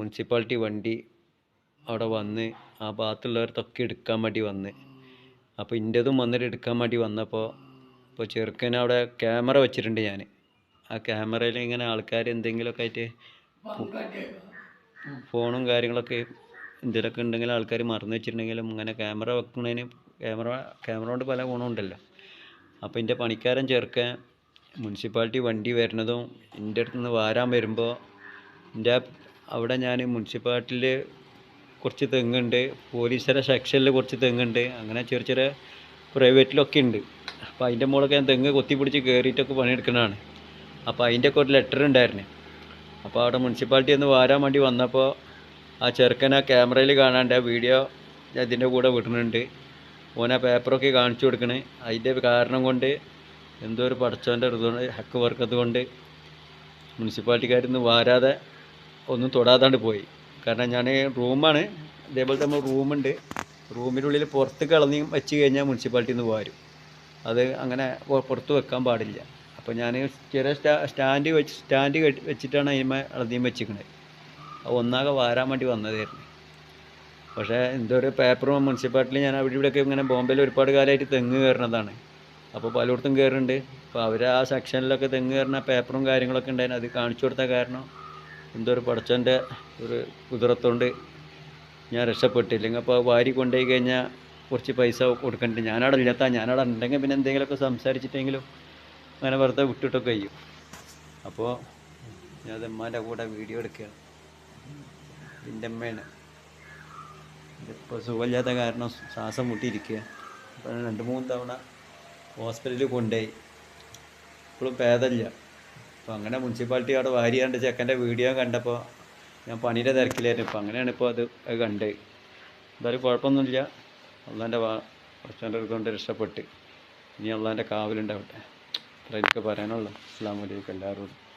Municipality വണ്ടി അവിടെ വന്ന് ആ ഭാഗത്തുള്ളവർക്കൊക്കെ എടുക്കാൻ വേണ്ടി വന്ന്. അപ്പോൾ ഇന്റെതും വന്നിട്ട് എടുക്കാൻ വേണ്ടി വന്നപ്പോൾ ഇപ്പോൾ ചെറുക്കൻ അവിടെ ക്യാമറ വെച്ചിട്ടുണ്ട് ഞാൻ ആ ക്യാമറയിൽ ഇങ്ങനെ ആൾക്കാർ എന്തെങ്കിലുമൊക്കെ ആയിട്ട് ഫോണും കാര്യങ്ങളൊക്കെ എന്തെങ്കിലുമൊക്കെ ഉണ്ടെങ്കിൽ ആൾക്കാർ മറന്നു വെച്ചിട്ടുണ്ടെങ്കിലും ഇങ്ങനെ ക്യാമറ വെക്കുന്നതിന് ക്യാമറ ക്യാമറ കൊണ്ട് പല ഗുണമുണ്ടല്ലോ അപ്പോൾ എന്റെ പണിക്കാരൻ ചെറുക്കൻ മുനിസിപ്പാലിറ്റി വണ്ടി വരുന്നതും എന്റെ അടുത്ത് നിന്ന് വാരാൻ വരുമ്പോൾ എന്റെ അവിടെ ഞാൻ മുനിസിപ്പാലിറ്റിയിൽ കുറച്ച് തെങ്ങുണ്ട് പോലീസുകാരെ സെക്ഷനിൽ കുറച്ച് തെങ്ങുണ്ട് അങ്ങനെ ചെറിയ ചെറിയ പ്രൈവറ്റിലൊക്കെ ഉണ്ട്. അപ്പോൾ അതിന്റെ മുകളൊക്കെ ഞാൻ തെങ്ങ് കൊത്തിപ്പിടിച്ച് കയറിയിട്ടൊക്കെ പണിയെടുക്കുന്നതാണ്. അപ്പോൾ അതിന്റെയൊക്കെ ഒരു ലെറ്റർ ഉണ്ടായിരുന്നു. അപ്പോൾ അവിടെ മുനിസിപ്പാലിറ്റി ഒന്ന് വാരാൻ വേണ്ടി വന്നപ്പോൾ ആ ചെറുക്കൻ ആ ക്യാമറയിൽ കാണാണ്ട് ആ വീഡിയോ ഇതിന്റെ കൂടെ വിടുന്നുണ്ട്. ഓൻ ആ പേപ്പറൊക്കെ കാണിച്ചു കൊടുക്കണ്. അതിന്റെ കാരണം കൊണ്ട് എന്തോ ഒരു പടച്ചവന്റെ ഹക്ക് വർക്കത്ത് കൊണ്ട് മുനിസിപ്പാലിറ്റിക്കാരൊന്നും വാരാതെ ഒന്നും തൊടാതാണ്ട് പോയി. കാരണം ഞാൻ റൂമാണ് ഇതേപോലെ തന്നെ റൂമുണ്ട്. റൂമിനുള്ളിൽ പുറത്ത് കളഞ്ഞ് വെച്ച് കഴിഞ്ഞാൽ മുനിസിപ്പാലിറ്റിയിൽ നിന്ന് പോകാരും അത് അങ്ങനെ പുറത്ത് വെക്കാൻ പാടില്ല. അപ്പോൾ ഞാൻ ചെറിയ സ്റ്റാ സ്റ്റാൻഡ് വെച്ച് സ്റ്റാൻഡ് കെട്ടി വെച്ചിട്ടാണ് അതിന് അളന്നീം വെച്ചിരിക്കുന്നത് ഒന്നാകെ വാരാൻ വേണ്ടി വന്നതായിരുന്നു. പക്ഷേ എന്തോ ഒരു പേപ്പറും മുനിസിപ്പാലിറ്റിയിൽ ഞാൻ അവിടെ ഇവിടെയൊക്കെ ഇങ്ങനെ ബോംബെയിൽ ഒരുപാട് കാലമായിട്ട് തെങ്ങ് കയറുന്നതാണ് അപ്പോൾ പലയിടത്തും കയറുന്നുണ്ട് അപ്പോൾ അവർ ആ സെക്ഷനിലൊക്കെ തെങ്ങ് കയറുന്ന പേപ്പറും കാര്യങ്ങളൊക്കെ ഉണ്ടായിരുന്നു. അത് കാണിച്ചു കൊടുത്ത കാരണം എന്തോ ഒരു പടച്ചന്റെ ഒരു കുതിരത്തോണ്ട് ഞാൻ രക്ഷപ്പെട്ടില്ലെങ്കിൽ അപ്പോൾ വാരി കൊണ്ടുപോയി കഴിഞ്ഞാൽ കുറച്ച് പൈസ കൊടുക്കണ്ട് ഞാനവിടെ ഇല്ലാത്ത ഞാനവിടെ ഉണ്ടെങ്കിൽ പിന്നെ എന്തെങ്കിലുമൊക്കെ സംസാരിച്ചിട്ടെങ്കിലും അങ്ങനെ വെറുതെ വിട്ടിട്ടൊക്കെ ചെയ്യും. അപ്പോൾ ഞാൻ ഉമ്മാന്റെ കൂടെ വീഡിയോ എടുക്കുകയാണ്. എന്റെ അമ്മയാണ് ഇപ്പോൾ സുഖമില്ലാത്ത കാരണം ശ്വാസം മുട്ടിയിരിക്കുക അപ്പോൾ രണ്ട് മൂന്ന് തവണ ഹോസ്പിറ്റലിൽ കൊണ്ടുപോയി. ഇപ്പോഴും ഭേദമില്ല. അപ്പോൾ അങ്ങനെ മുനിസിപ്പാലിറ്റി അവിടെ വാരിയാണ്ട് ചെക്കന്റെ വീഡിയോ കണ്ടപ്പോൾ ഞാൻ പണിയുടെ തിരക്കിലായിരുന്നു. ഇപ്പോൾ അങ്ങനെയാണ് ഇപ്പോൾ അത് കണ്ട്. എന്തായാലും കുഴപ്പമൊന്നുമില്ല. അള്ളാന്റെ വാ കുറച്ചന്റെ കൊണ്ട് രക്ഷപ്പെട്ട്. ഇനി അള്ളാന്റെ കാവലുണ്ടാവട്ടെ. അത്ര എനിക്ക് പറയാനുള്ളൂ. അസ്സാം വലൈക്കും എല്ലാവരോടും.